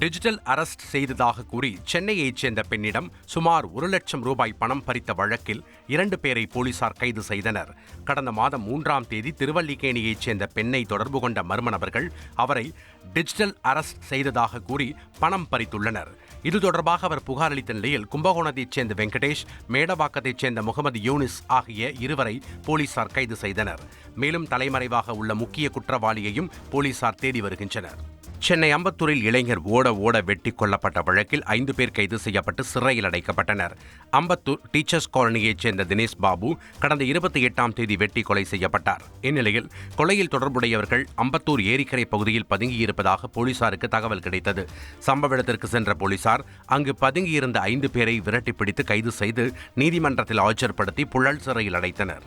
Digital arrest செய்ததாக கூறி சென்னையைச் சேர்ந்த பெண்ணிடம் சுமார் ஒரு லட்சம் ரூபாய் பணம் பறித்த வழக்கில் இரண்டு பேரை போலீசார் கைது செய்தனர். கடந்த மாதம் மூன்றாம் தேதி திருவல்லிக்கேணியைச் சேர்ந்த பெண்ணை தொடர்பு கொண்ட மர்ம நபர்கள் அவரை டிஜிட்டல் அரெஸ்ட் செய்ததாக கூறி பணம் பறித்துள்ளனர். இது தொடர்பாக அவர் புகார் அளித்த நிலையில் கும்பகோணத்தைச் சேர்ந்த வெங்கடேஷ் மேடவாக்கத்தைச் சேர்ந்த முகமது யூனிஸ் ஆகிய இருவரை போலீசார் கைது செய்தனர். மேலும் தலைமறைவாக உள்ள முக்கிய குற்றவாளியையும் போலீசார் தேடி வருகின்றனர். சென்னை அம்பத்தூரில் இளைஞர் ஓட ஓட வெட்டி கொல்லப்பட்ட வழக்கில் ஐந்து பேர் கைது செய்யப்பட்டு சிறையில் அடைக்கப்பட்டனர். அம்பத்தூர் டீச்சர்ஸ் காலனியைச் சேர்ந்த தினேஷ் பாபு கடந்த இருபத்தி எட்டாம் தேதி வெட்டி கொலை செய்யப்பட்டார். இந்நிலையில் கொலையில் தொடர்புடையவர்கள் அம்பத்தூர் ஏரிக்கரை பகுதியில் பதுங்கியிருப்பதாக போலீசாருக்கு தகவல் கிடைத்தது. சம்பவ இடத்திற்கு சென்ற போலீசார் அங்கு பதுங்கியிருந்த ஐந்து பேரை விரட்டிப்பிடித்து கைது செய்து நீதிமன்றத்தில் ஆஜர்படுத்தி புழல் சிறையில் அடைத்தனர்.